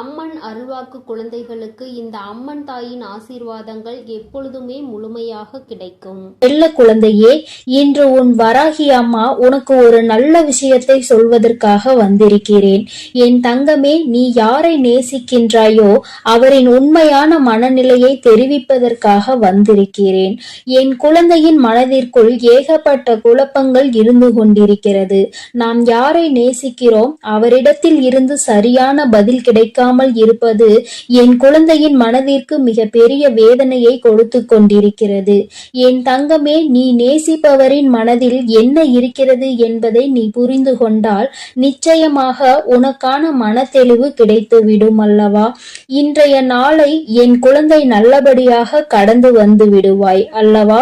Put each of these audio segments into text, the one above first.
அம்மன் அருள்வாக்கு குழந்தைகளுக்கு இந்த அம்மன் தாயின் ஆசீர்வாதங்கள் எப்பொழுதுமே முழுமையாக கிடைக்கும். செல்ல குழந்தையே இன்று உன் வராகி அம்மா உனக்கு ஒரு நல்ல விஷயத்தை சொல்வதற்காக வந்திருக்கிறேன். என் தங்கமே நீ யாரை நேசிக்கின்றாயோ அவரின் உண்மையான மனநிலையை தெரிவிப்பதற்காக வந்திருக்கிறேன். என் குழந்தையின் மனதிற்குள் ஏகப்பட்ட குழப்பங்கள் இருந்து கொண்டிருக்கிறது. நாம் யாரை நேசிக்கிறோம்? அவரிடத்தில் இருந்து சரியான பதில் கிடைக்க கிடைக்காமல் இருப்பது என் குழந்தையின் மனதிற்கு மிக பெரிய வேதனையை கொடுத்து கொண்டிருக்கிறது. என் தங்கமே நீ நேசிப்பவரின் மனதில் என்ன இருக்கிறது என்பதை நீ புரிந்து கொண்டால் நிச்சயமாக உனக்கான மனத்தெளிவு கிடைத்துவிடும் அல்லவா? இன்றைய நாளை என் குழந்தை நல்லபடியாக கடந்து வந்து விடுவாய் அல்லவா?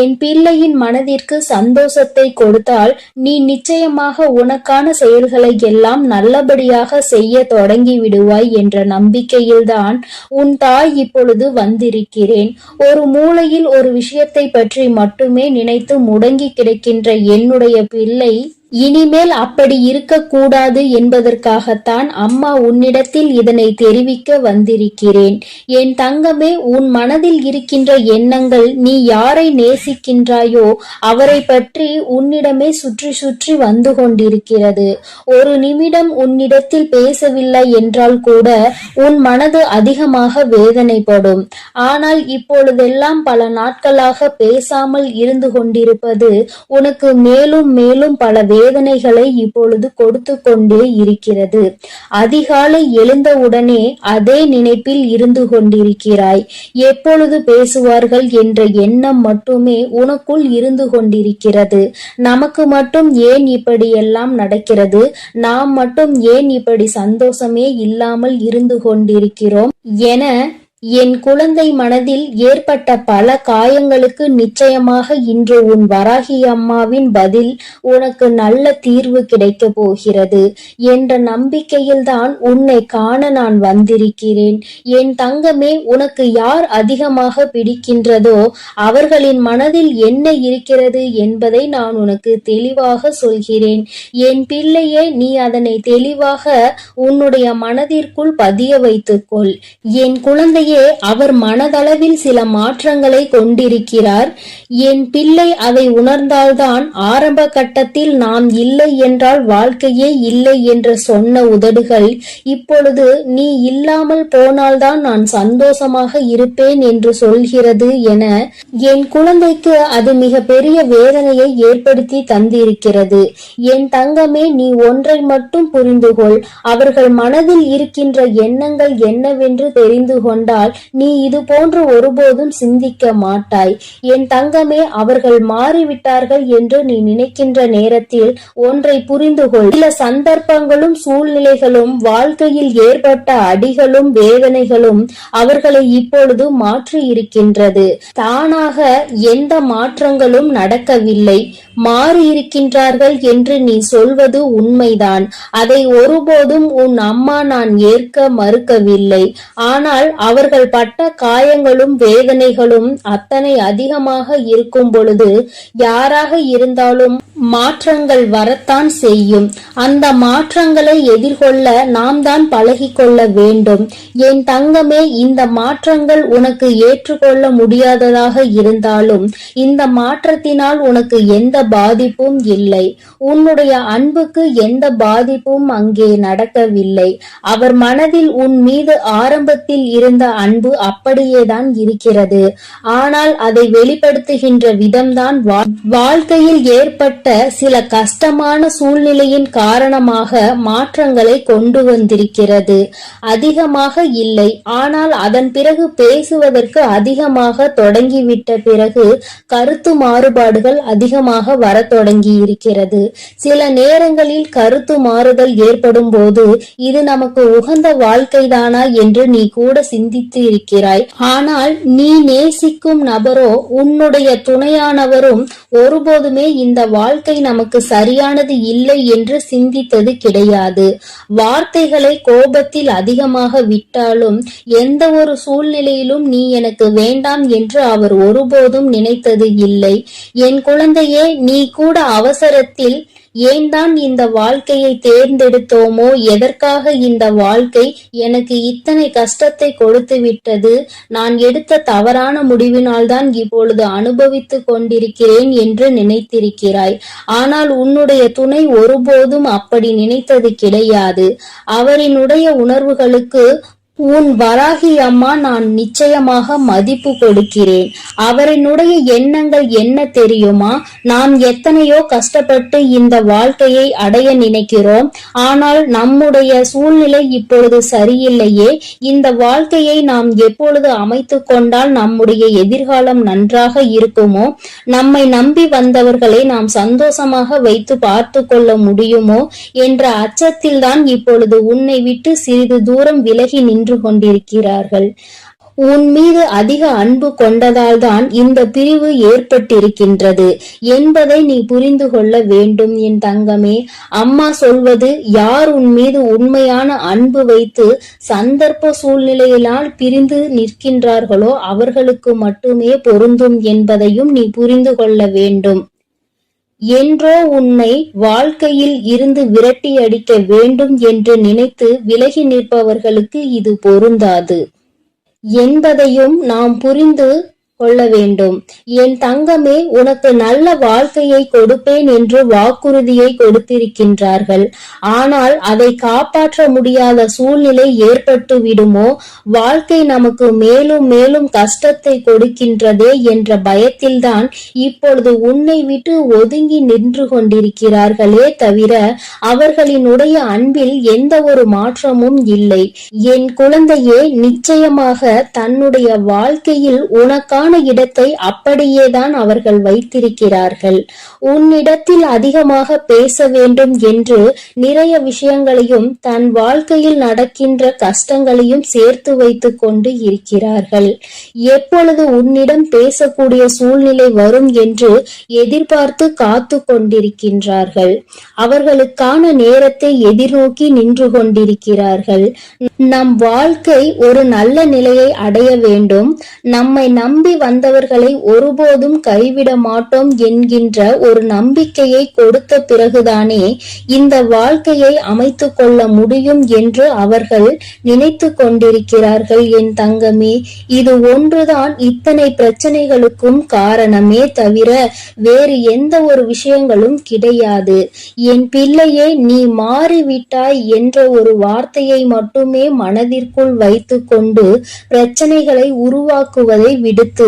என் பிள்ளையின் மனதிற்கு சந்தோஷத்தை கொடுத்தால் நீ நிச்சயமாக உனக்கான செயல்களை எல்லாம் நல்லபடியாக செய்ய தொடங்கி விடுவாய் என்ற நம்பிக்கையில்தான் உன் தாய் இப்பொழுது வந்திருக்கிறேன். ஒரு மூலையில் ஒரு விஷயத்தை பற்றி மட்டுமே நினைத்து முடங்கி கிடக்கின்ற என்னுடைய பிள்ளை இனிமேல் அப்படி இருக்கக்கூடாது என்பதற்காகத்தான் அம்மா உன்னிடத்தில் இதனை தெரிவிக்க வந்திருக்கிறேன். என் தங்கமே உன் மனதில் இருக்கின்ற எண்ணங்கள் நீ யாரை நேசிக்கின்றாயோ அவரை பற்றி உன்னிடமே சுற்றி சுற்றி வந்து கொண்டிருக்கிறது. ஒரு நிமிடம் உன்னிடத்தில் பேசவில்லை என்றால் கூட உன் மனது அதிகமாக வேதனைப்படும். ஆனால் இப்பொழுதெல்லாம் பல நாட்களாக பேசாமல் இருந்து கொண்டிருப்பது உனக்கு மேலும் மேலும் பல வேதனைகளை இப்பொழுது கொடுத்து கொண்டே இருக்கிறது. அதிகாலை எழுந்தவுடனே அதே நினைப்பில் இருந்து கொண்டிருக்கிறாய். எப்பொழுது பேசுவார்கள் என்ற எண்ணம் மட்டுமே உனக்குள் இருந்து கொண்டிருக்கிறது. நமக்கு மட்டும் ஏன் இப்படியெல்லாம் நடக்கிறது? நாம் மட்டும் ஏன் இப்படி சந்தோஷமே இல்லாமல் இருந்து கொண்டிருக்கிறோம்? என என் குழந்தை மனதில் ஏற்பட்ட பல காயங்களுக்கு நிச்சயமாக இன்று உன் வராகி அம்மாவின் பதில் உனக்கு நல்ல தீர்வு கிடைக்கப் போகிறது என்ற நம்பிக்கையில்தான் உன்னை காண நான் வந்திருக்கிறேன். என் தங்கமே உனக்கு யார் அதிகமாக பிடிக்கின்றதோ அவர்களின் மனதில் என்ன இருக்கிறது என்பதை நான் உனக்கு தெளிவாக சொல்கிறேன். என் பிள்ளையே நீ அதனை தெளிவாக உன்னுடைய மனதிற்குள் பதிய வைத்துக்கொள். என் குழந்தை உண்மையிலேயே அவர் மனதளவில் சில மாற்றங்களை கொண்டிருக்கிறார். என் பிள்ளை அதை உணர்ந்தால்தான் ஆரம்ப கட்டத்தில் நாம் இல்லை என்றால் வாழ்க்கையே இல்லை என்று சொன்ன உதடுகள் இப்பொழுது நீ இல்லாமல் போனால்தான் நான் சந்தோஷமாக இருப்பேன் என்று சொல்கிறது என என் குழந்தைக்கு அது மிக பெரிய வேதனையை ஏற்படுத்தி தந்திருக்கிறது. என் தங்கமே நீ ஒன்றை மட்டும் புரிந்துகொள். அவர்கள் மனதில் இருக்கின்ற எண்ணங்கள் என்னவென்று தெரிந்து கொண்டால் என்றால் நீ இது போன்று ஒருபோதும் சிந்திக்க மாட்டாய். என் தங்கமே அவர்கள் மாறிவிட்டார்கள் என்று நீ நினைக்கின்ற நேரத்தில் ஒன்றை புரிந்து கொள் சில சந்தர்ப்பங்களும் சூழ்நிலைகளும் வாழ்க்கையில் ஏற்பட்ட அடிகளும் வேதனைகளும் அவர்களை இப்பொழுது மாற்றி இருக்கின்றது தானாக எந்த மாற்றங்களும் நடக்கவில்லை. மாறி இருக்கின்றார்கள் என்று நீ சொல்வது உண்மைதான். அதை ஒருபோதும் உன் அம்மா நான் ஏற்க மறுக்கவில்லை. ஆனால் அவர்கள் பட்ட காயங்களும் வேதனைகளும் அத்தனை அதிகமாக இருக்கும் பொழுது யாராக இருந்தாலும் மாற்றங்கள் வரத்தான் செய்யும். அந்த மாற்றங்களை எதிர்கொள்ள நாம் தான் பழகிக்கொள்ள வேண்டும். என் தங்கமே இந்த மாற்றங்கள் உனக்கு ஏற்றுக்கொள்ள முடியாததாக இருந்தாலும் இந்த மாற்றத்தினால் உனக்கு எந்த பாதிப்பும் இல்லை. உன்னுடைய அன்புக்கு எந்த பாதிப்பும் அங்கே நடக்கவில்லை. அவர் மனதில் உன் மீது ஆரம்பத்தில் இருந்த அன்பு அப்படியேதான் இருக்கிறது. ஆனால் அதை வெளிப்படுத்துகின்ற விதம்தான் வாழ்க்கையில் ஏற்பட்ட சில கஷ்டமான சூழ்நிலையின் காரணமாக மாற்றங்களை கொண்டு வந்திருக்கிறது. அதிகமாக இல்லை. ஆனால் அதன் பிறகு பேசுவதற்கு அதிகமாக தொடங்கிவிட்ட பிறகு கருத்து மாறுபாடுகள் அதிகமாக வர தொடங்கி இருக்கிறது சில நேரங்களில் கருத்து மாறுதல் ஏற்படும் போது இது நமக்கு உகந்த வாழ்க்கைதானா என்று நீ கூட சிந்தித்து சிந்தித்து இருக்கிறாய் ஆனால் நீ நேசிக்கும் நபரோ உன்னுடைய துணையானவரும் ஒருபோதுமே இந்த வாழ்க்கை நமக்கு சரியானது இல்லை என்று சிந்தித்தது கிடையாது. வார்த்தைகளை கோபத்தில் அதிகமாக விட்டாலும் எந்த ஒரு சூழ்நிலையிலும் நீ எனக்கு வேண்டாம் என்று அவர் ஒருபோதும் நினைத்தது இல்லை. என் குழந்தையே நீ கூட அவசரத்தில் ஏன் தான் இந்த வாழ்க்கையை தேர்ந்தெடுத்தோமோ? எதற்காக இந்த வாழ்க்கை எனக்கு இத்தனை கஷ்டத்தை கொடுத்து விட்டது? நான் எடுத்த தவறான முடிவினால் தான் இப்பொழுது அனுபவித்துக் கொண்டிருக்கிறேன் என்று நினைத்திருக்கிறாய். ஆனால் உன்னுடைய துணை ஒருபோதும் அப்படி நினைத்தது கிடையாது. அவரினுடைய உணர்வுகளுக்கு உன் வராகி அம்மா நான் நிச்சயமாக மதிப்பு கொடுக்கிறேன். அவரினுடைய எண்ணங்கள் என்ன தெரியுமா? நாம் எத்தனையோ கஷ்டப்பட்டு இந்த வாழ்க்கையை அடைய நினைக்கிறோம். ஆனால் நம்முடைய சூழ்நிலை இப்பொழுது சரியில்லையே. இந்த வாழ்க்கையை நாம் எப்பொழுது அமைத்து கொண்டால் நம்முடைய எதிர்காலம் நன்றாக இருக்குமோ? நம்மை நம்பி வந்தவர்களை நாம் சந்தோஷமாக வைத்து பார்த்து கொள்ள முடியுமோ? என்ற அச்சத்தில்தான் இப்பொழுது உன்னை விட்டு சிறிது தூரம் விலகி நின்று கொண்டிருக்கிறார்கள். உன் மீது அதிக அன்பு கொண்டதால்தான் இந்த பிரிவு ஏற்பட்டிருக்கின்றது. என்பதை நீ புரிந்து கொள்ள வேண்டும் என் தங்கமே. அம்மா சொல்வது யார் உன் மீது உண்மையான அன்பு வைத்து சந்தர்ப்ப சூழ்நிலையினால் பிரிந்து நிற்கின்றார்களோ அவர்களுக்கு மட்டுமே பொருந்தும் என்பதையும் நீ புரிந்து கொள்ள வேண்டும். என்றோ உன்னை வாழ்க்கையில் இருந்து விரட்டி அடிக்க வேண்டும் என்று நினைத்து விலகி நிற்பவர்களுக்கு இது பொருந்தாது. என்பதையும் நாம் புரிந்து கொள்ள வேண்டும். என் தங்கமே உனக்கு நல்ல வாழ்க்கையை கொடுப்பேன் என்று வாக்குறுதியை கொடுத்திருக்கின்றார்கள். ஆனால் அதை காப்பாற்ற முடியாத சூழ்நிலை ஏற்பட்டு விடுமோ? வாழ்க்கை நமக்கு மேலும் மேலும் கஷ்டத்தை கொடுக்கின்றதே என்ற பயத்தில்தான் இப்பொழுது உன்னை விட்டு ஒதுங்கி நின்று கொண்டிருக்கிறார்களே தவிர அவர்களினுடைய அன்பில் எந்த ஒரு மாற்றமும் இல்லை. என் குழந்தையே நிச்சயமாக தன்னுடைய வாழ்க்கையில் உனக்கான இடத்தை அப்படியேதான் அவர்கள் வைத்திருக்கிறார்கள். உன்னிடத்தில் அதிகமாக பேச வேண்டும் என்று நிறைய விஷயங்களையும் தன் வாழ்க்கையில் நடக்கின்ற கஷ்டங்களையும் சேர்த்து வைத்துக் கொண்டு இருக்கிறார்கள். எப்பொழுது உன்னிடம் பேசக்கூடிய சூழ்நிலை வரும் என்று எதிர்பார்த்து காத்து கொண்டிருக்கின்றார்கள். அவர்களுக்கான நேரத்தை எதிர்நோக்கி நின்று கொண்டிருக்கிறார்கள். நம் வாழ்க்கை ஒரு நல்ல நிலையை அடைய வேண்டும். நம்மை நம்பி வந்தவர்களை ஒருபோதும் கைவிட மாட்டோம் என்கின்ற ஒரு நம்பிக்கையை கொடுத்த பிறகுதானே இந்த வாழ்க்கையை அமைத்துக் கொள்ள முடியும் என்று அவர்கள் நினைத்து கொண்டிருக்கிறார்கள் என் தங்கமே. இது ஒன்றுதான் இத்தனை பிரச்சனைகளுக்கும் காரணமே தவிர வேறு எந்த ஒரு விஷயங்களும் கிடையாது. என் பிள்ளையே நீ மாறிவிட்டாய் என்ற ஒரு வார்த்தையை மட்டுமே மனதிற்குள் வைத்துக்கொண்டு பிரச்சனைகளை உருவாக்குவதை விடுத்து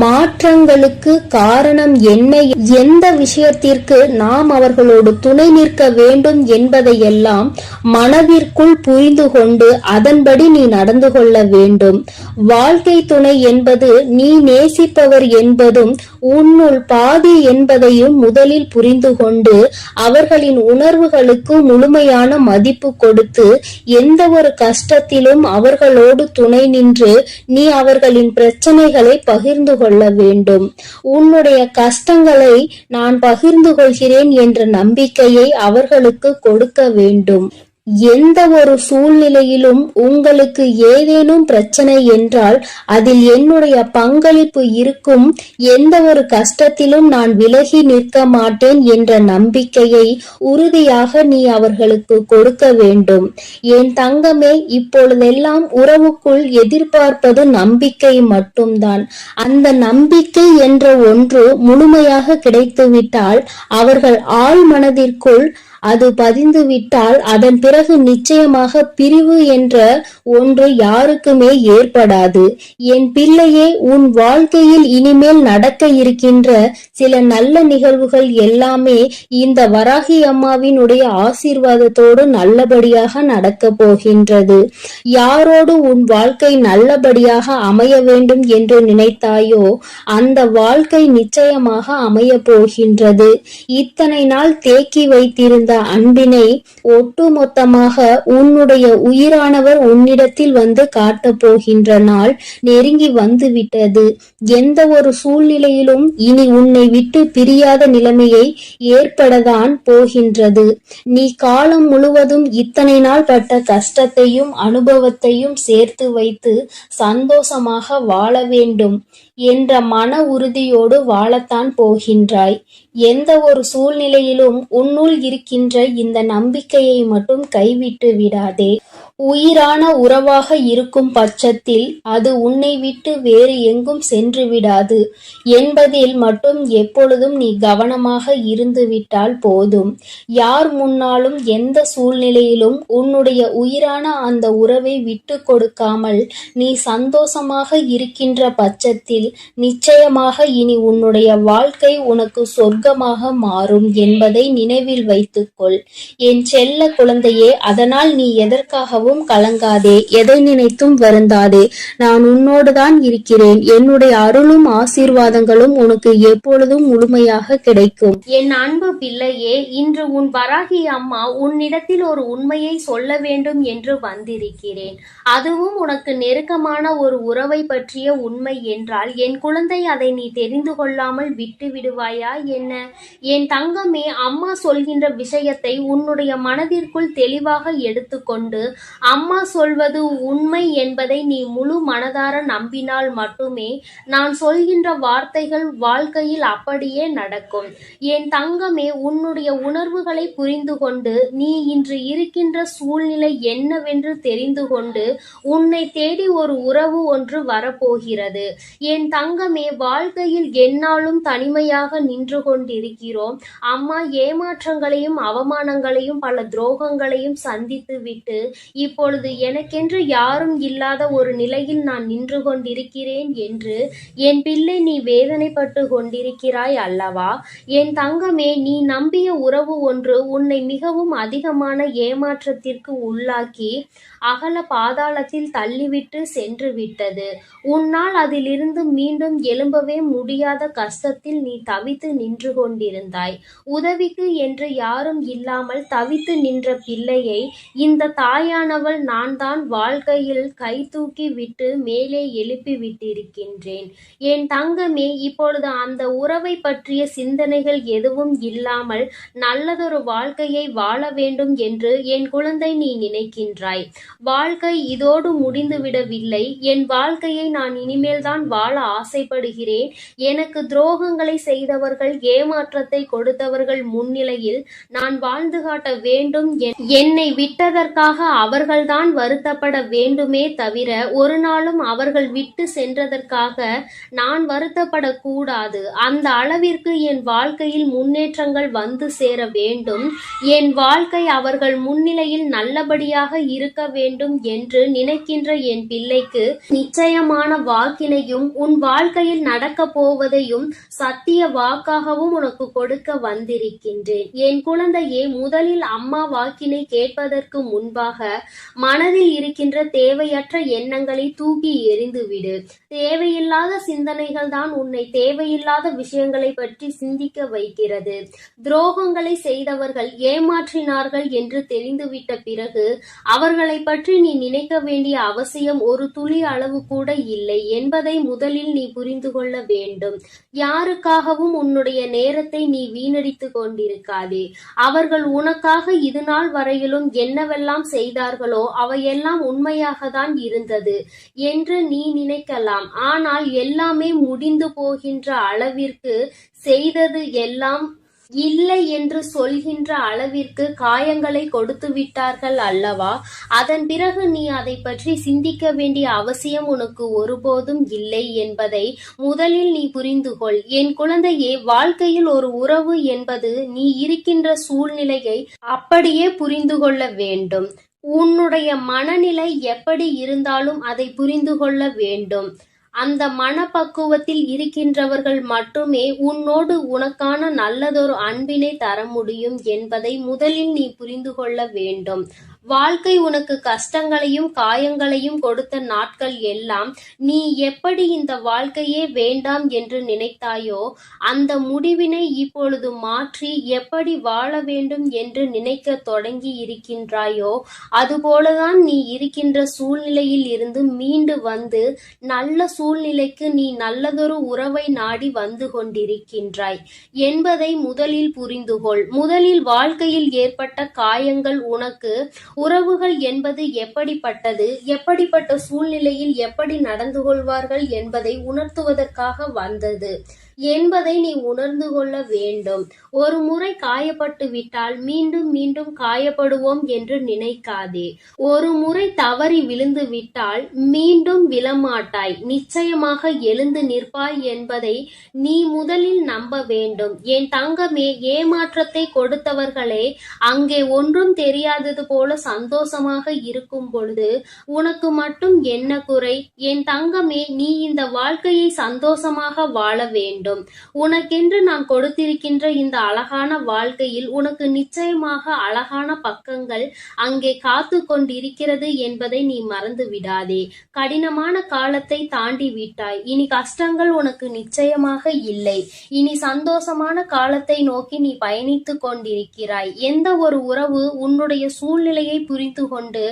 மாற்றங்களுக்கு காரணம் என்ன? எந்த விஷயத்திற்கு நாம் அவர்களோடு துணை நிற்க வேண்டும் என்பதையெல்லாம் மனதிற்குள் புரிந்து கொண்டு அதன்படி நீ நடந்து கொள்ள வேண்டும். வாழ்க்கை துணை என்பது நீ நேசிப்பவர் என்பதும் உன்னுள் பாதி என்பதையும் முதலில் புரிந்து கொண்டு அவர்களின் உணர்வுகளுக்கு முழுமையான மதிப்பு கொடுத்து எந்த ஒரு கஷ்டத்திலும் அவர்களோடு துணை நின்று நீ அவர்களின் பிரச்சனைகளை பகிர்ந்து கொள்ள வேண்டும். உன்னுடைய கஷ்டங்களை நான் பகிர்ந்து கொள்கிறேன் என்ற நம்பிக்கையை அவர்களுக்கு கொடுக்க வேண்டும். எந்த ஒரு சூழ்நிலையிலும் உங்களுக்கு ஏதேனும் பிரச்சனை என்றால் அதில் என்னுடைய பங்களிப்பு இருக்கும். எந்த ஒரு கஷ்டத்திலும் நான் விலகி நிற்க மாட்டேன் என்ற நம்பிக்கையை உறுதியாக நீ அவர்களுக்கு கொடுக்க வேண்டும். என் தங்கமே இப்பொழுதெல்லாம் உறவுக்குள் எதிர்பார்ப்பது நம்பிக்கை மட்டும்தான். அந்த நம்பிக்கை என்ற ஒன்று முழுமையாக கிடைத்துவிட்டால் அவர்கள் ஆழ் மனதிற்குள் அது பதிந்து விட்டால் அதன் பிறகு நிச்சயமாக பிரிவு என்ற ஒன்று யாருக்குமே ஏற்படாது. என் பிள்ளையே உன் வாழ்க்கையில் இனிமேல் நடக்க இருக்கின்ற சில நல்ல நிகழ்வுகள் எல்லாமே இந்த வராகி அம்மாவினுடைய ஆசீர்வாதத்தோடு நல்லபடியாக நடக்க போகின்றது. யாரோடு உன் வாழ்க்கை நல்லபடியாக அமைய வேண்டும் என்று நினைத்தாயோ அந்த வாழ்க்கை நிச்சயமாக அமைய போகின்றது. இத்தனை நாள் தேக்கி வைத்திருந்த அந்த அன்பினை ஒட்டுமொத்தமாக உன்னுடைய உயிரானவர் உன்னிடத்தில் வந்து காட்டப் போகின்ற நாள் நெருங்கி வந்துவிட்டது. எந்த ஒரு சூழ்நிலையிலும் இனி உன்னை விட்டு பிரியாத நிலைமையை ஏற்படத்தான் போகின்றது. நீ காலம் முழுவதும் இத்தனை நாள் பட்ட கஷ்டத்தையும் அனுபவத்தையும் சேர்த்து வைத்து சந்தோஷமாக வாழ வேண்டும். என்ற மன உறுதியோடு வாழத்தான் போகின்றாய். எந்த ஒரு சூழ்நிலையிலும் உன்னுள் இருக்கின்ற இந்த நம்பிக்கையை மட்டும் கைவிட்டு விடாதே. உயிரான உறவாக இருக்கும் பட்சத்தில் அது உன்னை விட்டு வேறு எங்கும் சென்று விடாது. என்பதில் மட்டும் எப்பொழுதும் நீ கவனமாக இருந்துவிட்டால் போதும். யார் முன்னாலும் எந்த சூழ்நிலையிலும் உன்னுடைய உயிரான அந்த உறவை விட்டு கொடுக்காமல் நீ சந்தோஷமாக இருக்கின்ற பட்சத்தில் நிச்சயமாக இனி உன்னுடைய வாழ்க்கை உனக்கு சொர்க்கமாக மாறும் என்பதை நினைவில் வைத்துக்கொள். என் செல்ல குழந்தையே அதனால் நீ எதற்காகவும் கலங்காதே எதை நினைத்தும் வருந்தாதே. நான் உன்னோடுதான் இருக்கிறேன். என்னுடைய அருளும் ஆசீர்வாதங்களும் உனக்கு எப்பொழுதும் முழுமையாக கிடைக்கும். என் அன்பு பிள்ளையே இன்று உன் வராகி அம்மா உன்னிடத்தில் ஒரு உண்மையை சொல்ல வேண்டும் என்று வந்திருக்கிறேன். அதுவும் உனக்கு நெருக்கமான ஒரு உறவை பற்றிய உண்மை என்றால் என் குழந்தை அதை நீ தெரிந்து கொள்ளாமல் விட்டு விடுவாயா என்ன? என் தங்கமே அம்மா சொல்கின்ற விஷயத்தை உன்னுடைய மனதிற்குள் தெளிவாக எடுத்துக்கொண்டு அம்மா சொல்வது உண்மை என்பதை நீ முழு மனதார நம்பினால் மட்டுமே நான் சொல்கின்ற வார்த்தைகள் வாழ்க்கையில் அப்படியே நடக்கும். என் தங்கமே உன்னுடைய உணர்வுகளை புரிந்து கொண்டு நீ இன்று இருக்கின்ற சூழ்நிலை என்னவென்று தெரிந்து கொண்டு உன்னை தேடி ஒரு உறவு ஒன்று வரப்போகிறது. என் தங்கமே வாழ்க்கையில் என்னாலும் தனிமையாக நின்று கொண்டிருக்கிறோம். அம்மா ஏமாற்றங்களையும் அவமானங்களையும் பல துரோகங்களையும் சந்தித்து விட்டு இப்பொழுது எனக்கென்று யாரும் இல்லாத ஒரு நிலையில் நான் நின்று கொண்டிருக்கிறேன் என்று என் பிள்ளை நீ வேதனைப்பட்டு கொண்டிருக்கிறாய் அல்லவா? என் தங்கமே நீ நம்பிய உறவு ஒன்று உன்னை மிகவும் அதிகமான ஏமாற்றத்திற்கு உள்ளாக்கி அகல பாதாளத்தில் தள்ளிவிட்டு சென்று விட்டது உன்னால் அதிலிருந்து மீண்டும் எழும்பவே முடியாத கஷ்டத்தில் நீ தவித்து நின்று கொண்டிருந்தாய். உதவிக்கு என்று யாரும் இல்லாமல் தவித்து நின்ற பிள்ளையை இந்த தாயானவள் நான் தான் வாழ்க்கையில் கை தூக்கி விட்டு மேலே எழுப்பி விட்டிருக்கின்றேன் என் தங்கமே இப்பொழுது அந்த உறவை பற்றிய சிந்தனைகள் எதுவும் இல்லாமல் நல்லதொரு வாழ்க்கையை வாழ வேண்டும் என்று என் குழந்தை நீ நினைக்கின்றாய். வாழ்க்கை இதோடு முடிந்துவிடவில்லை. என் வாழ்க்கையை நான் இனிமேல் தான் வாழ ஆசைப்படுகிறேன். எனக்கு துரோகங்களை செய்தவர்கள் ஏமாற்றத்தை கொடுத்தவர்கள் முன்னிலையில் நான் வாழ்ந்து காட்ட வேண்டும். என்- என்னை விட்டதற்காக அவர்கள்தான் வருத்தப்பட வேண்டுமே தவிர ஒரு நாளும் அவர்கள் விட்டு சென்றதற்காக நான் வருத்தப்படக்கூடாது. அந்த அளவிற்கு என் வாழ்க்கையில் முன்னேற்றங்கள் வந்து சேர வேண்டும். என் வாழ்க்கை அவர்கள் முன்னிலையில் நல்லபடியாக இருக்க வேண்டும் வேண்டும் என்று நினைக்கின்ற என் பிள்ளைக்கு நிச்சயமான வாக்கினையும் உன் வாழ்க்கையில் நடக்க போவதையும் சத்திய வாக்காகவும் உனக்கு கொடுக்க வந்திருக்கின்றேன். என் குழந்தையே முதலில் அம்மா வாக்கினை கேட்பதற்கு முன்பாக மனதில் இருக்கின்ற தேவையற்ற எண்ணங்களை தூக்கி எறிந்துவிடு. தேவையில்லாத சிந்தனைகள் தான் உன்னை தேவையில்லாத விஷயங்களை பற்றி சிந்திக்க வைக்கிறது. துரோகங்களை செய்தவர்கள் ஏமாற்றினார்கள் என்று தெரிந்துவிட்ட பிறகு அவர்களை பற்றி பற்றி நீ நினைக்க வேண்டிய அவசியம் ஒரு துளி அளவு கூட இல்லை என்பதை முதலில் நீ புரிந்து கொள்ள வேண்டும். யாருக்காகவும் உன்னுடைய நேரத்தை நீ வீணடித்துக் கொண்டிருக்காதே. அவர்கள் உனக்காக இது நாள் வரையிலும் என்னவெல்லாம் செய்தார்களோ அவையெல்லாம் உண்மையாக தான் இருந்தது என்று நீ நினைக்கலாம். ஆனால் எல்லாமே முடிந்து போகின்ற அளவிற்கு செய்தது எல்லாம் இல்லை என்று சொல்கின்ற அளவிற்கு காயங்களை கொடுத்து விட்டார்கள் அல்லவா? அதன் பிறகு நீ அதை பற்றி சிந்திக்க வேண்டிய அவசியம் உனக்கு ஒருபோதும் இல்லை என்பதை முதலில் நீ புரிந்து கொள். என் குழந்தையே வாழ்க்கையில் ஒரு உறவு என்பது நீ இருக்கின்ற சூழ்நிலையை அப்படியே புரிந்து கொள்ள வேண்டும். உன்னுடைய மனநிலை எப்படி இருந்தாலும் அதை புரிந்து கொள்ள வேண்டும். அந்த மனப்பக்குவத்தில் இருக்கின்றவர்கள் மட்டுமே உன்னோடு உனக்கான நல்லதொரு அன்பினை தர முடியும் என்பதை முதலில் நீ புரிந்து கொள்ள வேண்டும். வாழ்க்கை உனக்கு கஷ்டங்களையும் காயங்களையும் கொடுத்த நாட்கள் எல்லாம் நீ எப்படி இந்த வாழ்க்கையே வேண்டாம் என்று நினைத்தாயோ அந்த முடிவினை இப்பொழுது மாற்றி எப்படி வாழ வேண்டும் என்று நினைக்க தொடங்கி இருக்கின்றாயோ அதுபோலதான் நீ இருக்கின்ற சூழ்நிலையில் இருந்து மீண்டு வந்து நல்ல சூழ்நிலைக்கு நீ நல்லதொரு உறவை நாடி வந்து கொண்டிருக்கின்றாய். என்பதை முதலில் புரிந்துகொள். முதலில் வாழ்க்கையில் ஏற்பட்ட காயங்கள் உனக்கு உறவுகள் என்பது எப்படிப்பட்டது எப்படிப்பட்ட சூழ்நிலையில் எப்படி நடந்து கொள்வார்கள் என்பதை உணர்த்துவதற்காக வந்தது. என்பதை நீ உணர்ந்து கொள்ள வேண்டும். ஒரு முறை காயப்பட்டு விட்டால் மீண்டும் மீண்டும் காயப்படுவோம் என்று நினைக்காதே. ஒரு முறை தவறி விழுந்து விட்டால் மீண்டும் விழமாட்டாய். நிச்சயமாக எழுந்து நிற்பாய் என்பதை நீ முதலில் நம்ப வேண்டும். என் தங்கமே ஏமாற்றத்தை கொடுத்தவர்களே அங்கே ஒன்றும் தெரியாதது போல சந்தோஷமாக இருக்கும் பொழுது உனக்கு மட்டும் என்ன குறை? என் தங்கமே நீ இந்த வாழ்க்கையை சந்தோஷமாக வாழ வேண்டும். உனக்கென்று நான் கொடுத்திருக்கின்ற இந்த அழகான வாழ்க்கையில் உனக்கு நிச்சயமாக அழகான பக்கங்கள் அங்கே காத்து கொண்டிருக்கிறது என்பதை நீ மறந்து விடாதே. கடினமான காலத்தை தாண்டி விட்டாய். இனி கஷ்டங்கள் உனக்கு நிச்சயமாக இல்லை. இனி சந்தோஷமான காலத்தை நோக்கி நீ பயணித்துக் கொண்டிருக்கிறாய். எந்த ஒரு உறவு உன்னுடைய சூழ்நிலையை புரிந்து கொண்டு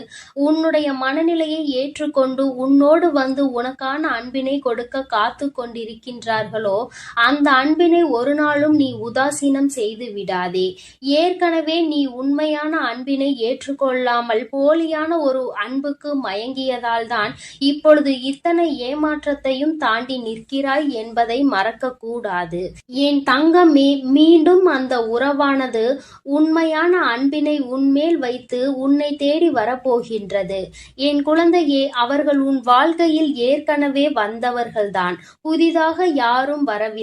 உன்னுடைய மனநிலையை ஏற்றுக்கொண்டு உன்னோடு வந்து உனக்கான அன்பினை கொடுக்க காத்து கொண்டிருக்கின்றார்களோ அந்த அன்பினை ஒரு நாளும் நீ உதாசீனம் செய்து விடாதே. ஏற்கனவே நீ உண்மையான அன்பினை ஏற்றுக்கொள்ளாமல் போலியான ஒரு அன்புக்கு மயங்கியதால் தான் இப்பொழுது இத்தனை ஏமாற்றத்தையும் தாண்டி நிற்கிறாய் என்பதை மறக்க கூடாது என் தங்கமே மீண்டும் அந்த உறவானது உண்மையான அன்பினை உன்மேல் வைத்து உன்னை தேடி வரப்போகின்றது. என் குழந்தையே அவர்கள் உன் வாழ்க்கையில் ஏற்கனவே வந்தவர்கள்தான். புதிதாக யாரும் வரவில்லை.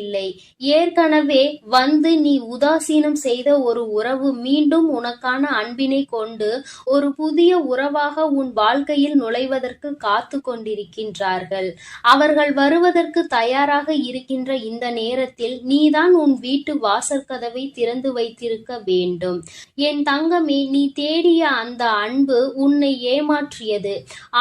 ஏற்கனவே வந்து நீ உதாசீனம் செய்த ஒரு உறவு மீண்டும் உனக்கான அன்பினை கொண்டு ஒரு புதிய உறவாக உன் வாழ்க்கையில் நுழைவதற்கு காத்து கொண்டிருக்கின்றார்கள். அவர்கள் வருவதற்கு தயாராக இருக்கின்ற இந்த நேரத்தில் நீதான் உன் வீட்டு வாசற்கதவை திறந்து வைத்திருக்க வேண்டும். என் தங்கமே நீ தேடிய அந்த அன்பு உன்னை ஏமாற்றியது.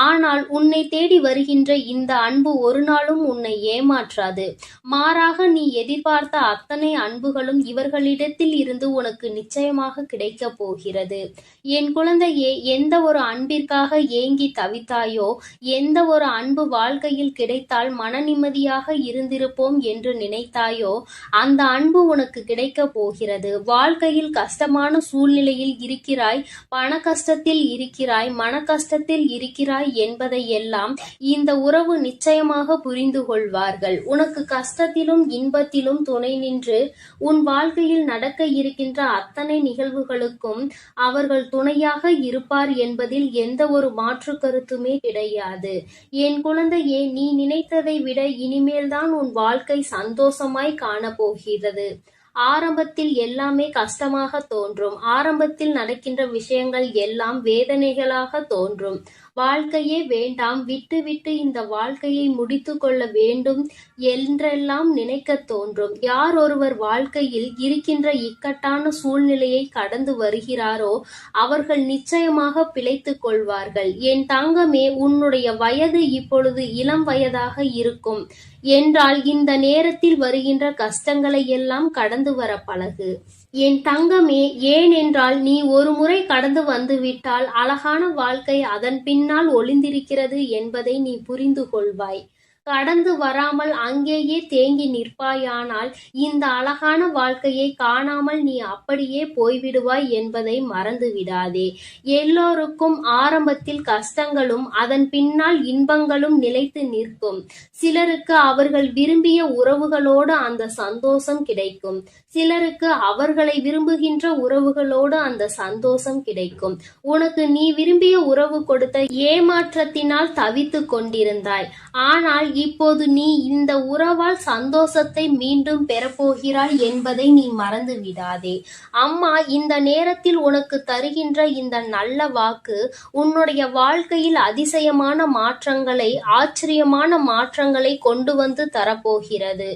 ஆனால் உன்னை தேடி வருகின்ற இந்த அன்பு ஒரு நாளும் உன்னை ஏமாற்றாது. மாறாக நீ எதிர்பார்த்த அத்தனை அன்புகளும் இவர்களிடத்தில் இருந்து உனக்கு நிச்சயமாக கிடைக்கப் போகிறது. என் குழந்தையே எந்த ஒரு அன்பிற்காக ஏங்கி தவித்தாயோ எந்த ஒரு அன்பு வாழ்க்கையில் கிடைத்தால் மன நிம்மதியாக இருந்திருப்போம் என்று நினைத்தாயோ அந்த அன்பு உனக்கு கிடைக்கப் போகிறது. வாழ்க்கையில் கஷ்டமான சூழ்நிலையில் இருக்கிறாய் பண கஷ்டத்தில் இருக்கிறாய் மன கஷ்டத்தில் இருக்கிறாய் என்பதை எல்லாம் இந்த உறவு நிச்சயமாக புரிந்து கொள்வார்கள். உனக்கு கஷ்டத்திலும் இன்பத்திலும் துணை நின்று உன் வாழ்க்கையில் நடக்க இருக்கின்ற அத்தனை நிகழ்வுகளுக்கும் அவர்கள் துணையாக இருப்பார் என்பதில் எந்த ஒரு மாற்று கருத்துமே கிடையாது. என் குழந்தையே நீ நினைத்ததை விட இனிமேல்தான் உன் வாழ்க்கை சந்தோஷமாய் காணப்போகிறது ஆரம்பத்தில் எல்லாமே கஷ்டமாக தோன்றும். ஆரம்பத்தில் நடக்கின்ற விஷயங்கள் எல்லாம் வேதனைகளாக தோன்றும். வாழ்க்கையே வேண்டாம். விட்டு விட்டு இந்த வாழ்க்கையை முடித்து கொள்ள வேண்டும் என்றெல்லாம் நினைக்க தோன்றும். யார் ஒருவர் வாழ்க்கையில் இருக்கின்ற இக்கட்டான சூழ்நிலையை கடந்து வருகிறாரோ அவர்கள் நிச்சயமாக பிழைத்துக் கொள்வார்கள். என் தங்கமே உன்னுடைய வயது இப்பொழுது இளம் வயதாக இருக்கும். என்றால் இந்த நேரத்தில் வருகின்ற கஷ்டங்களை எல்லாம் கடந்து வர பழகு. என் தங்கமே ஏனென்றால் நீ ஒரு முறை கடந்து வந்துவிட்டால் அழகான வாழ்க்கை அதன் பின்னால் ஒளிந்திருக்கிறது என்பதை நீ புரிந்து கொள்வாய். கடந்து வராமல் அங்கேயே தேங்கி நிற்பாயானால் இந்த அழகான வாழ்க்கையை காணாமல் நீ அப்படியே போய்விடுவாய் என்பதை மறந்து விடாதே எல்லோருக்கும் ஆரம்பத்தில் கஷ்டங்களும் அதன் பின்னால் இன்பங்களும் நிலைத்து நிற்கும். சிலருக்கு அவர்கள் விரும்பிய உறவுகளோடு அந்த சந்தோஷம் கிடைக்கும். சிலருக்கு அவர்களை விரும்புகின்ற உறவுகளோடு அந்த சந்தோஷம் கிடைக்கும். உனக்கு நீ விரும்பிய உறவு கொடுத்த ஏமாற்றத்தினால் தவித்துக் கொண்டிருந்தாய். ஆனால் இப்போது நீ இந்த உறவால் சந்தோஷத்தை மீண்டும் பெறப்போகிறாய் என்பதை நீ மறந்து விடாதே. அம்மா இந்த நேரத்தில் உனக்கு தருகின்ற இந்த நல்ல வாக்கு உன்னுடைய வாழ்க்கையில் அதிசயமான மாற்றங்களை ஆச்சரியமான மாற்றங்களை கொண்டு வந்து தரப்போகிறது.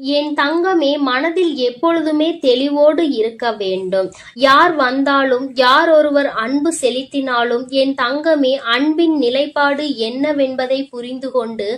என் தங்கமே மனதில் எப்பொழுதுமே தெளிவோடு இருக்க வேண்டும். யார் வந்தாலும் யார் ஒருவர் அன்பு செலுத்தினாலும் என் தங்கமே அன்பின் நிலைப்பாடு என்னவென்பதை புரிந்து கொண்டு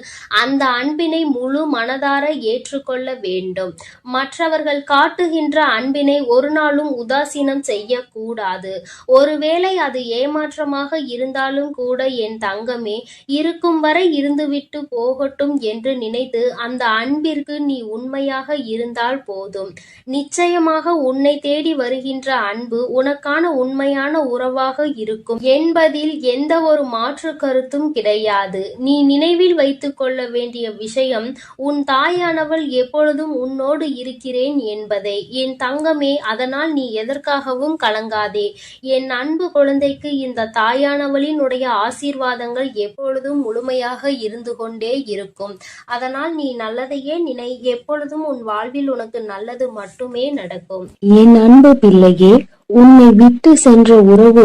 அந்த அன்பினை முழு மனதார ஏற்றுக்கொள்ள வேண்டும். மற்றவர்கள் காட்டுகின்ற அன்பினை ஒரு நாளும் உதாசீனம் செய்யக்கூடாது. ஒருவேளை அது ஏமாற்றமாக இருந்தாலும் கூட என் தங்கமே இருக்கும் வரை இருந்துவிட்டு போகட்டும் என்று நினைத்து அந்த அன்பிற்கு நீ உண்மையாக இருந்தால் போதும். நிச்சயமாக உன்னை தேடி வருகின்ற அன்பு உனக்கான உண்மையான உறவாக இருக்கும். என்பதில் எந்த ஒரு மாற்று கருத்தும் கிடையாது. நீ நினைவில் வைத்துக் கொள்ள வேண்டிய விஷயம் உன் தாயானவள் எப்பொழுதும் உன்னோடு இருக்கிறேன் என்பதை. என் தங்கமே அதனால் நீ எதற்காகவும் கலங்காதே. என் அன்பு குழந்தைக்கு இந்த தாயானவளினுடைய ஆசீர்வாதங்கள் எப்பொழுதும் முழுமையாக இருந்து கொண்டே இருக்கும். அதனால் நீ நல்லதையே நினை எப்பொழுதும் உன் வாழ்வில் உனக்கு நல்லது மட்டுமே நடக்கும். என் அன்பு பிள்ளையே உன்னை விட்டு சென்ற உறவு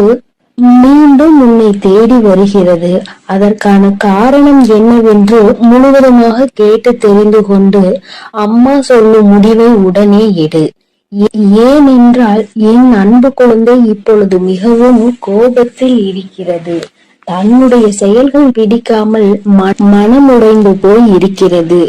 மீண்டும் உன்னை தேடி வருகிறது. அதற்கான காரணம் என்னவென்று முழுவதுமாக கேட்டு தெரிந்து கொண்டு அம்மா சொல்லும் முடிவை உடனே எடு. ஏனென்றால் என் அன்பு குழந்தை இப்பொழுது மிகவும் கோபத்தில் இருக்கிறது. தன்னுடைய செயல்கள் பிடிக்காமல் மனமுடைந்து போய் இருக்கிறது.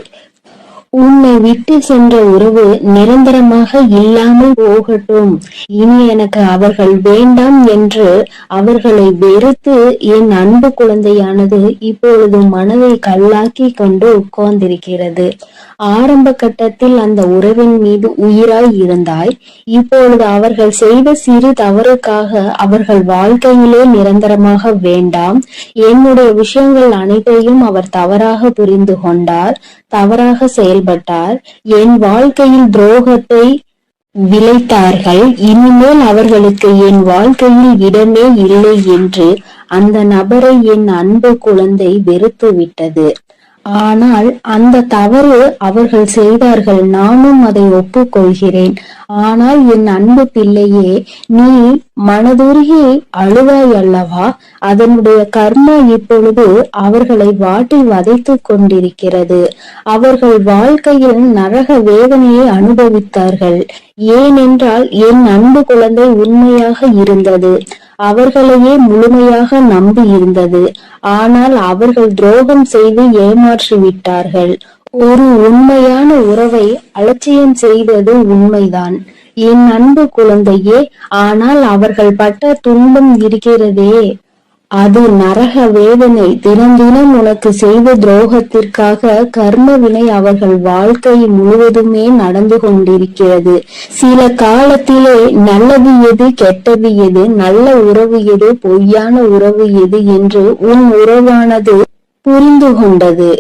உன்னை விட்டு சென்ற உறவு நிரந்தரமாக இல்லாமல் போகட்டும். இனி எனக்கு அவர்கள் வேண்டாம் என்று அவர்களை வெறுத்து என் அன்பு குழந்தையானது இப்பொழுது மனதை கல்லாக்கி கொண்டு உட்கார்ந்திருக்கிறது. ஆரம்ப கட்டத்தில் அந்த உறவின் மீது உயிராய் இருந்தாய். இப்பொழுது அவர்கள் செய்த சிறு தவறுக்காக அவர்கள் வாழ்க்கையிலே நிரந்தரமாக வேண்டாம். என்னுடைய விஷயங்கள் அனைத்தையும் அவர் தவறாக புரிந்து கொண்டார். தவறாக செயல்பட்டார். என் வாழ்க்கையில் துரோகத்தை விளைத்தார்கள். இனிமேல் அவர்களுக்கு என் வாழ்க்கையில் இடமே இல்லை என்று அந்த நபரை என் அன்பு குழந்தை வெறுத்து விட்டது ஆனால் அந்த தவறு அவர்கள் செய்தார்கள் நானும் அதை ஒப்புக்கொள்கிறேன். ஆனால் என் அன்பு பிள்ளையே நீ மனதுருகி அழுவாய் அல்லவா? அதனுடைய கர்மா இப்பொழுது அவர்களை வாட்டி வதைத்துக் கொண்டிருக்கிறது. அவர்கள் வாழ்க்கையில் நரக வேதனையை அனுபவித்தார்கள். ஏனென்றால் என் அன்பு குழந்தை உண்மையாக இருந்தது. அவர்களையே முழுமையாக நம்பி இருந்தது. ஆனால் அவர்கள் துரோகம் செய்து ஏமாற்றி விட்டார்கள். ஒரு உண்மையான உறவை அலட்சியம் செய்தது உண்மைதான். என் அன்பு குழந்தையே ஆனால் அவர்கள் பட்ட துன்பம் இருக்கிறதே. அது நரக வேதனை தினம் தினம் உனக்கு செய்த துரோகத்திற்காக கர்ம வினை அவர்கள் வாழ்க்கை முழுவதுமே நடந்து கொண்டிருக்கிறது. சில காலத்திலே நல்லது எது கெட்டது எது நல்ல உறவு எது பொய்யான உறவு எது என்று உன் உறவானது புரிந்து கொண்டது.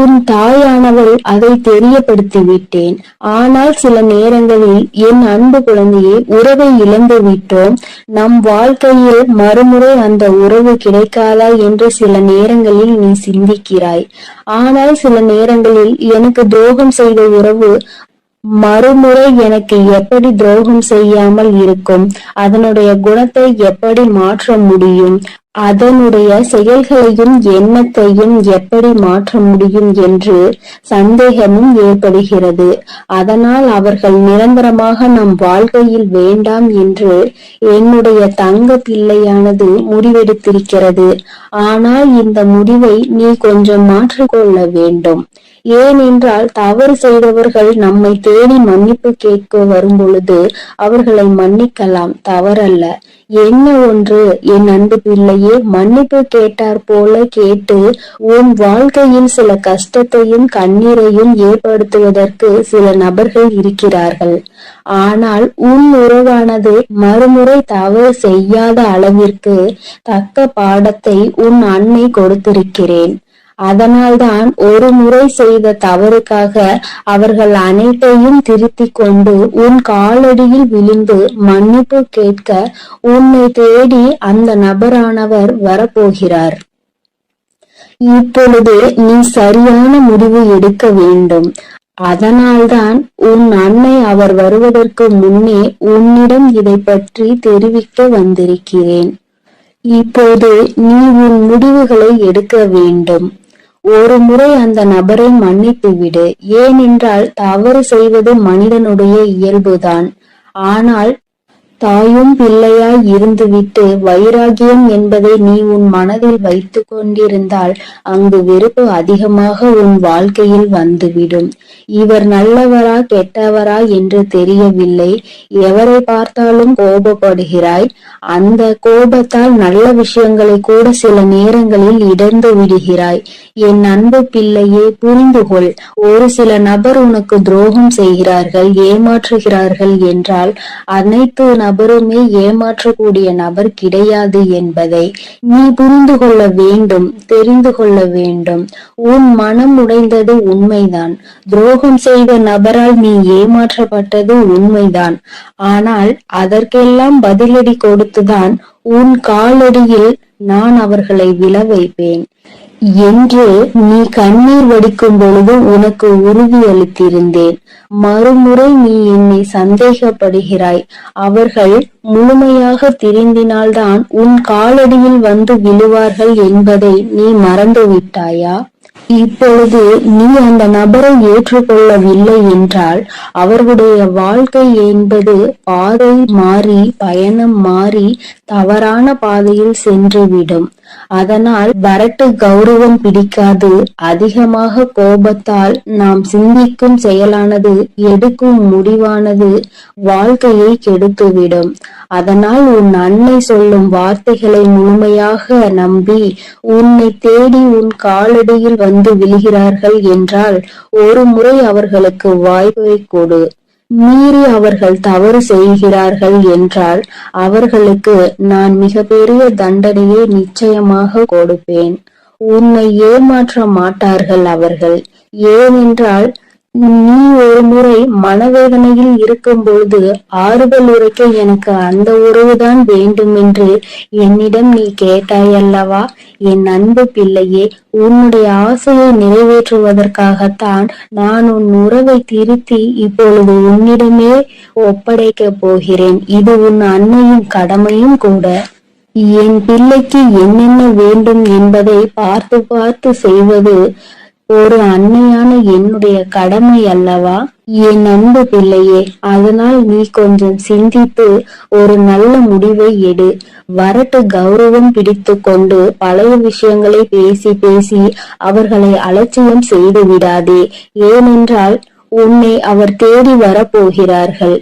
உன் தாயானவள் அதை தெரியப்படுத்தி விட்டேன் ஆனால் சில நேரங்களில் என் அன்பு குழந்தையை உறவை இழந்து விட்டோம். நம் வாழ்க்கையில் மறுமுறை அந்த உறவு கிடைக்காதா என்று சில நேரங்களில் நீ சிந்திக்கிறாய். ஆனால் சில நேரங்களில் எனக்கு துரோகம் செய்த உறவு மறுமுறை எனக்கு எப்படி துரோகம் செய்யாமல் இருக்கும்? அதனுடைய குணத்தை எப்படி மாற்ற முடியும்? அதனுடைய செயல்களையும் எண்ணத்தையும் எப்படி மாற்ற முடியும் என்று சந்தேகமும் ஏற்படுகிறது. அதனால் அவர்கள் நிரந்தரமாக நம் வாழ்க்கையில் வேண்டாம் என்று என்னுடைய தங்க பிள்ளையானது முடிவெடுத்திருக்கிறது. ஆனால் இந்த முடிவை நீ கொஞ்சம் மாற்றிக்கொள்ள வேண்டும். ஏனென்றால் தவறு செய்தவர்கள் நம்மை தேடி மன்னிப்பு கேட்க வரும் பொழுது அவர்களை மன்னிக்கலாம் தவறல்ல. என்ன ஒன்று? என் அன்பு பிள்ளையே மன்னிப்பு கேட்டார் போல கேட்டு உன் வாழ்க்கையில் சில கஷ்டத்தையும் கண்ணீரையும் ஏற்படுத்துவதற்கு சில நபர்கள் இருக்கிறார்கள். ஆனால் உன் உறவானது மறுமுறை தவறு செய்யாத அளவிற்கு தக்க பாடத்தை உன் அன்னை கொடுத்திருக்கிறேன். அதனால்தான் ஒரு முறை செய்த தவறுக்காக அவர்கள் அனைத்தையும் திருத்தி கொண்டு உன் காலடியில் விழுந்து மன்னிப்பு கேட்க உன்னை தேடி அந்த நபரானவர் வரப்போகிறார். இப்பொழுது நீ சரியான முடிவு எடுக்க வேண்டும். அதனால்தான் உன் அன்னை அவர் வருவதற்கு முன்னே உன்னிடம் இதை பற்றி தெரிவிக்க வந்திருக்கிறேன். இப்போது நீ உன் முடிவுகளை எடுக்க வேண்டும். ஒரு முறை அந்த நபரை மன்னித்து விடு. ஏனென்றால் தவறு செய்வது மனிதனுடைய இயல்புதான். ஆனால் தாயும் பிள்ளையாய் இருந்துவிட்டு வைராகியம் என்பதை நீ உன் மனதில் வைத்துக் கொண்டிருந்தால் அங்கு வெறுப்பு அதிகமாக உன் வாழ்க்கையில் வந்துவிடும். இவர் நல்லவரா கெட்டவரா என்று தெரியவில்லை. எவரை பார்த்தாலும் கோபப்படுகிறாய். அந்த கோபத்தால் நல்ல விஷயங்களை கூட சில நேரங்களில் இடர்ந்து விடுகிறாய் என் அன்பு பிள்ளையே புரிந்து கொள் ஒரு சில நபர் உனக்கு துரோகம் செய்கிறார்கள் ஏமாற்றுகிறார்கள் என்றால் அனைத்து நபருமே ஏமாற்றக்கூடிய நபர் கிடையாது என்பதை நீ புரிந்து கொள்ள வேண்டும் தெரிந்து கொள்ள வேண்டும். உன் மனம் உடைந்தது உண்மைதான். துரோகம் செய்த நபரால் நீ ஏமாற்றப்பட்டது உண்மைதான். ஆனால் அதற்கெல்லாம் பதிலடி கொடுத்துதான் உன் காலடியில் நான் அவர்களை விழ வைப்பேன். என்று நீ கண்ணீர் வடிக்கும் பொழுது உனக்கு உறுதியளித்திருந்தேன் மறுமுறை நீ என்னை சந்தேகப்படுகிறாய். அவர்கள் முழுமையாக திருந்தினால்தான் உன் காலடியில் வந்து விழுவார்கள் என்பதை நீ மறந்து விட்டாயா இப்பொழுது நீ அந்த நபரை ஏற்றுக்கொள்ளவில்லை என்றால் அவர்களுடைய வாழ்க்கை என்பது பாதை மாறி பயணம் மாறி தவறான பாதையில் சென்றுவிடும். அதனால் வரட்டு கௌரவம் பிடிக்காது. அதிகமாக கோபத்தால் நாம் சிந்திக்கும் செயலானது எடுக்கும் முடிவானது வாழ்க்கையை கெடுத்துவிடும். அதனால் உன் அன்னை சொல்லும் வார்த்தைகளை முழுமையாக நம்பி உன்னை தேடி உன் காலடியில் வந்து விழுகிறார்கள் என்றால் ஒரு முறை அவர்களுக்கு வாய்ப்பை கொடு. மீறி அவர்கள் தவறு செய்கிறார்கள் என்றால் அவர்களுக்கு நான் மிகப்பெரிய தண்டனையை நிச்சயமாக கொடுப்பேன். உன்னை ஏமாற்ற மாட்டார்கள் அவர்கள். ஏனென்றால் நீ ஒரு முறை மனவேதனையில் இருக்கும் பொழுது ஆறுதல் உரைக்க எனக்கு அந்த உறவுதான் வேண்டும் என்று என்னிடம் நீ கேட்டாயல்லவா? என் அன்பு பிள்ளையே உன்னுடைய ஆசையை நிறைவேற்றுவதற்காகத்தான் நான் உன் உறவை திருத்தி இப்பொழுது உன்னிடமே ஒப்படைக்கப் போகிறேன். இது உன் அன்னையின் கடமையும் கூட. என் பிள்ளைக்கு என்னென்ன வேண்டும் என்பதை பார்த்து பார்த்து செய்வது ஒரு அன்னையான என்னுடைய கடமை அல்லவா? என் அன்பு பிள்ளையே அதனால் நீ கொஞ்சம் சிந்தித்து ஒரு நல்ல முடிவை எடு. வரட்டு கௌரவம் பிடித்து கொண்டு பழைய விஷயங்களை பேசி பேசி அவர்களை அலட்சியம் செய்து விடாதே. ஏனென்றால் உன்னை அவர் தேடி வரப்போகிறார்கள்.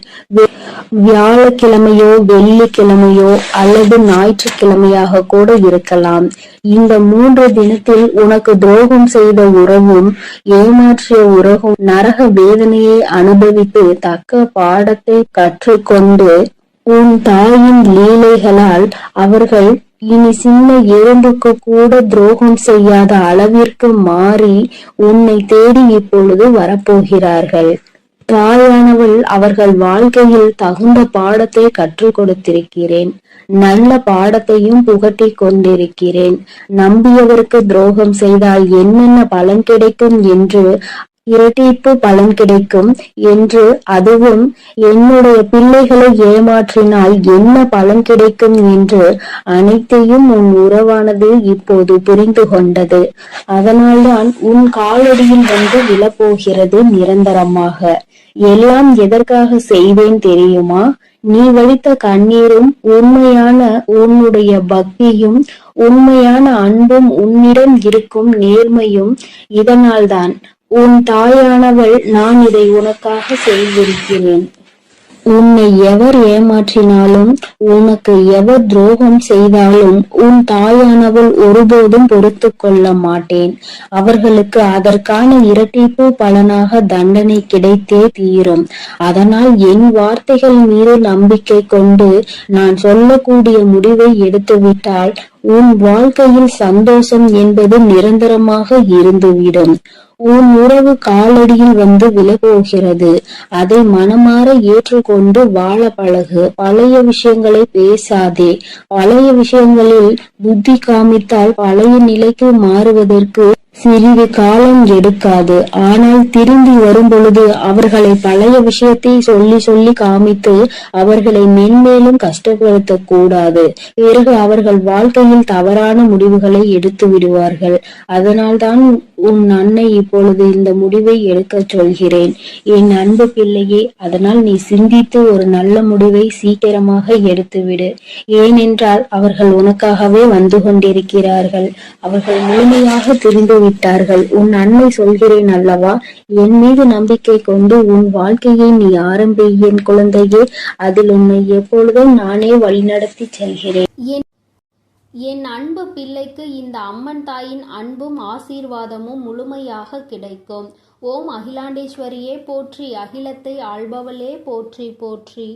வியாழக்கிழமையோ வெள்ளிக்கிழமையோ அல்லது ஞாயிற்றுக்கிழமையாக கூட இருக்கலாம். இந்த மூன்று தினத்தில் உனக்கு துரோகம் செய்த உறவும் ஏமாற்றிய உறவும் நரக வேதனையை அனுபவித்து தக்க பாடத்தை கற்றுக்கொண்டு உன் தாயின் லீலைகளால் அவர்கள் இனி சின்ன எறும்புக்கு கூட துரோகம் செய்யாத அளவிற்கு மாறி உன்னை தேடி இப்பொழுது வரப்போகிறார்கள். தாயானவள் அவர்கள் வாழ்க்கையில் தகுந்த பாடத்தை கற்றுக் கொடுத்திருக்கிறேன். நல்ல பாடத்தையும் புகட்டி கொண்டிருக்கிறேன். நம்பியவருக்கு துரோகம் செய்தால் என்னென்ன பலன் கிடைக்கும் என்று இரட்டிப்பு பலன் கிடைக்கும் என்று அதுவும் என்னுடைய பிள்ளைகளை ஏமாற்றினால் என்ன பலன் கிடைக்கும் என்று அனைத்தையும் உன் உறவானது இப்போது புரிந்து கொண்டது. அதனால்தான் உன் காலடியில் வந்து விழப்போகிறது நிரந்தரமாக. எல்லாம் எதற்காக செய்வேன் தெரியுமா? நீ வடித்த கண்ணீரும் உண்மையான உன்னுடைய பக்தியும் உண்மையான அன்பும் உன்னிடம் இருக்கும் நேர்மையும் இதனால்தான் உன் தாயானவள் நான் இதை உனக்காக செய்திருக்கிறேன். உன்னை எவர் ஏமாற்றினாலும் உனக்கு எவர் துரோகம் செய்தாலும் உன் தாயானவள் ஒருபோதும் பொறுத்து கொள்ள மாட்டேன். அவர்களுக்கு அதற்கான இரட்டிப்பு பலனாக தண்டனை கிடைத்தே தீரும். அதனால் என் வார்த்தைகள் மீது நம்பிக்கை கொண்டு நான் சொல்லக்கூடிய முடிவை எடுத்துவிட்டால் உன் வாழ்க்கையில் சந்தோஷம் என்பது நிரந்தரமாக இருந்துவிடும். உன் உறவு காலடியில் வந்து விலகோகிறது. அதை மனமாற ஏற்றுக்கொண்டு வாழ பழகு. பழைய விஷயங்களை பேசாதே. பழைய விஷயங்களில் புத்தி காமித்தால் பழைய நிலைக்கு மாறுவதற்கு சிறிது காலம் எடுக்காது. ஆனால் திரும்பி வரும்பொழுது அவர்களை பழைய விஷயத்தை சொல்லி சொல்லி காமித்து அவர்களை மென்மேலும் கஷ்டப்படுத்தக் கூடாது. பிறகு அவர்கள் வாழ்க்கையில் தவறான முடிவுகளை எடுத்து விடுவார்கள். அதனால்தான் உன் அன்னை இப்பொழுது இந்த முடிவை எடுக்கச் சொல்கிறேன். என் அன்பு பிள்ளையே அதனால் நீ சிந்தித்து ஒரு நல்ல முடிவை சீக்கிரமாக எடுத்துவிடு. ஏனென்றால் அவர்கள் உனக்காகவே வந்து கொண்டிருக்கிறார்கள். அவர்கள் முழுமையாக திரிந்து விட்டார்கள். உன் அன்னை சொல்கிறேன் அல்லவா? என் மீது நம்பிக்கை கொண்டு உன் வாழ்க்கையை நீ ஆரம்பி என் குழந்தையே அதில் உன்னை எப்பொழுதும் நானே வழிநடத்தி செல்கிறேன். என் என் அன்பு பிள்ளைக்கு இந்த அம்மன் தாயின் அன்பும் ஆசீர்வாதமும் முழுமையாக கிடைக்கும். ஓம் அகிலாண்டேஸ்வரியே போற்றி. அகிலத்தை ஆள்பவளே போற்றி போற்றி.